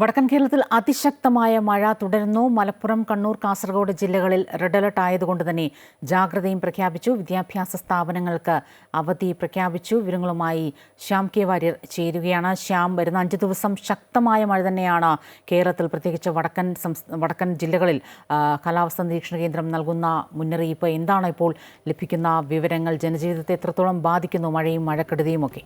വടക്കൻ കേരളത്തിൽ അതിശക്തമായ മഴ തുടരുന്നു. മലപ്പുറം കണ്ണൂർ കാസർഗോഡ് ജില്ലകളിൽ റെഡ് അലർട്ട് ആയതുകൊണ്ട് തന്നെ ജാഗ്രതയും പ്രഖ്യാപിച്ചു. വിദ്യാഭ്യാസ സ്ഥാപനങ്ങൾക്ക് അവധി പ്രഖ്യാപിച്ചു. വിവരങ്ങളുമായി ശ്യാം കെ വാര്യർ ചേരുകയാണ്. ശ്യാം വരുന്ന അഞ്ച് ദിവസം ശക്തമായ മഴ തന്നെയാണ് കേരളത്തിൽ പ്രത്യേകിച്ച് വടക്കൻ വടക്കൻ ജില്ലകളിൽ കാലാവസ്ഥാ നിരീക്ഷണ കേന്ദ്രം നൽകുന്ന മുന്നറിയിപ്പ് എന്താണ് ഇപ്പോൾ ലഭിക്കുന്ന വിവരങ്ങൾ? ജനജീവിതത്തെ എത്രത്തോളം ബാധിക്കുന്നു? മഴയും മഴക്കെടുതിയും ഒക്കെ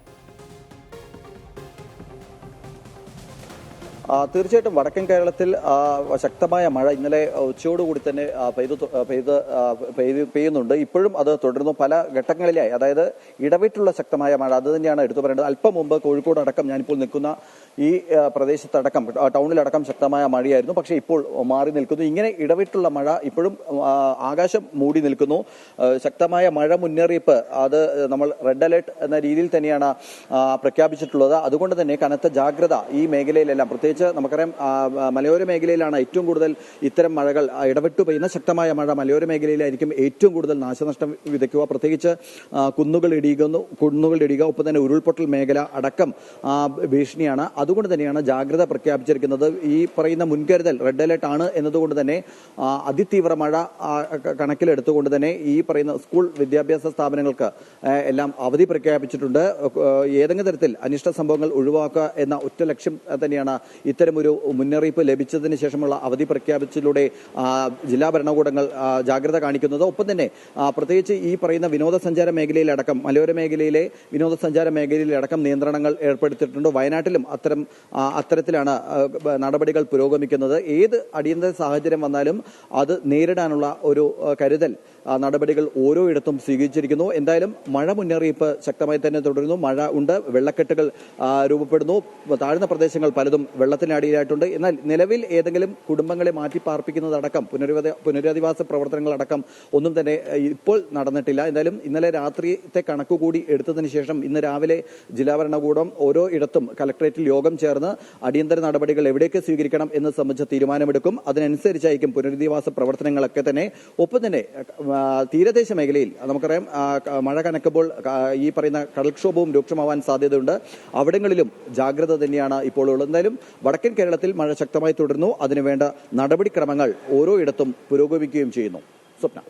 തീർച്ചയായിട്ടും വടക്കൻ കേരളത്തിൽ ശക്തമായ മഴ ഇന്നലെ ഉച്ചയോടുകൂടി തന്നെ പെയ്ത് പെയ്തു പെയ്ത് പെയ്യുന്നുണ്ട്. ഇപ്പോഴും അത് തുടരുന്നു. പല ഘട്ടങ്ങളിലായി അതായത് ഇടവിട്ടുള്ള ശക്തമായ മഴ അത് തന്നെയാണ് എടുത്തു പറയേണ്ടത്. അല്പം മുമ്പ് കോഴിക്കോട് അടക്കം ഞാനിപ്പോൾ നിൽക്കുന്ന ഈ പ്രദേശത്തടക്കം ടൗണിലടക്കം ശക്തമായ മഴയായിരുന്നു. പക്ഷേ ഇപ്പോൾ മാറി നിൽക്കുന്നു. ഇങ്ങനെ ഇടവിട്ടുള്ള മഴ ഇപ്പോഴും ആകാശം മൂടി നിൽക്കുന്നു. ശക്തമായ മഴ മുന്നറിയിപ്പ് അത് നമ്മൾ റെഡ് അലേർട്ട് എന്ന രീതിയിൽ തന്നെയാണ് പ്രഖ്യാപിച്ചിട്ടുള്ളത്. അതുകൊണ്ട് തന്നെ കനത്ത ജാഗ്രത ഈ മേഖലയിലെല്ലാം. പ്രത്യേകിച്ച് നമുക്കറിയാം മലയോര മേഖലയിലാണ് ഏറ്റവും കൂടുതൽ ഇത്തരം മഴകൾ ഇടപെട്ടു പെയ്യുന്ന ശക്തമായ മഴ മലയോര മേഖലയിലായിരിക്കും ഏറ്റവും കൂടുതൽ നാശനഷ്ടം വിതയ്ക്കുക. പ്രത്യേകിച്ച് കുന്നുകൾ ഇടിയുന്നു കുന്നുകൾ ഇടിയുക ഒപ്പം തന്നെ ഉരുൾപൊട്ടൽ മേഖല അടക്കം ഭീഷണിയാണ്. അതുകൊണ്ട് തന്നെയാണ് ജാഗ്രത പ്രഖ്യാപിച്ചിരിക്കുന്നത്. ഈ പറയുന്ന മുൻകരുതൽ റെഡ് അലേർട്ട് ആണ് എന്നതുകൊണ്ട് തന്നെ അതിതീവ്ര മഴ കണക്കിലെടുത്തുകൊണ്ട് തന്നെ ഈ പറയുന്ന സ്കൂൾ വിദ്യാഭ്യാസ സ്ഥാപനങ്ങൾക്ക് എല്ലാം അവധി പ്രഖ്യാപിച്ചിട്ടുണ്ട്. ഏതെങ്കിലും തരത്തിൽ അനിഷ്ട സംഭവങ്ങൾ ഒഴിവാക്കുക എന്ന ഒറ്റ ലക്ഷ്യം തന്നെയാണ് ഇത്തരമൊരു മുന്നറിയിപ്പ് ലഭിച്ചതിന് ശേഷമുള്ള അവധി പ്രഖ്യാപിച്ചതിലൂടെ ജില്ലാ ഭരണകൂടങ്ങൾ ജാഗ്രത കാണിക്കുന്നത്. ഒപ്പം തന്നെ പ്രത്യേകിച്ച് ഈ പറയുന്ന വിനോദസഞ്ചാര മേഖലയിലടക്കം മലയോര മേഖലയിലെ വിനോദസഞ്ചാര മേഖലയിലടക്കം നിയന്ത്രണങ്ങൾ ഏർപ്പെടുത്തിയിട്ടുണ്ട്. വയനാട്ടിലും അത്തരം അത്തരത്തിലാണ് നടപടികൾ പുരോഗമിക്കുന്നത്. ഏത് അടിയന്തര സാഹചര്യം വന്നാലും അത് നേരിടാനുള്ള ഒരു കരുതൽ നടപടികൾ ഓരോ ഇടത്തും സ്വീകരിച്ചിരിക്കുന്നു. എന്തായാലും മഴ മുന്നറിയിപ്പ് ശക്തമായി തന്നെ തുടരുന്നു. മഴ ഉണ്ട് വെള്ളക്കെട്ടുകൾ രൂപപ്പെടുന്നു. താഴ്ന്ന പ്രദേശങ്ങൾ പലതും വെള്ളത്തിനടിയിലായിട്ടുണ്ട് എന്നാൽ നിലവിൽ ഏതെങ്കിലും കുടുംബങ്ങളെ മാറ്റി പാർപ്പിക്കുന്നതടക്കം പുനരവധ പുനരധിവാസ പ്രവർത്തനങ്ങളടക്കം ഒന്നും തന്നെ ഇപ്പോൾ നടന്നിട്ടില്ല. എന്തായാലും ഇന്നലെ രാത്രിത്തെ കണക്കുകൂടി എടുത്തതിന് ശേഷം ഇന്ന് രാവിലെ ജില്ലാ ഭരണകൂടം ഓരോ ഇടത്തും കലക്ടറേറ്റിൽ യോഗം ചേർന്ന് അടിയന്തര നടപടികൾ എവിടേക്ക് സ്വീകരിക്കണം എന്ന് സംബന്ധിച്ച തീരുമാനമെടുക്കും. അതിനനുസരിച്ചായിരിക്കും പുനരധിവാസ പ്രവർത്തനങ്ങളൊക്കെ തന്നെ. ഒപ്പം തന്നെ തീരദേശ മേഖലയിൽ നമുക്കറിയാം മഴ കനക്കുമ്പോൾ ഈ പറയുന്ന കടൽക്ഷോഭവും രൂക്ഷമാവാൻ സാധ്യതയുണ്ട്. അവിടങ്ങളിലും ജാഗ്രത തന്നെയാണ് ഇപ്പോൾ ഉള്ളത്. എന്തായാലും വടക്കൻ കേരളത്തിൽ മഴ ശക്തമായി തുടരുന്നു. അതിനുവേണ്ട നടപടിക്രമങ്ങൾ ഓരോ ഇടത്തും പുരോഗമിക്കുകയും ചെയ്യുന്നു. സ്വപ്ന.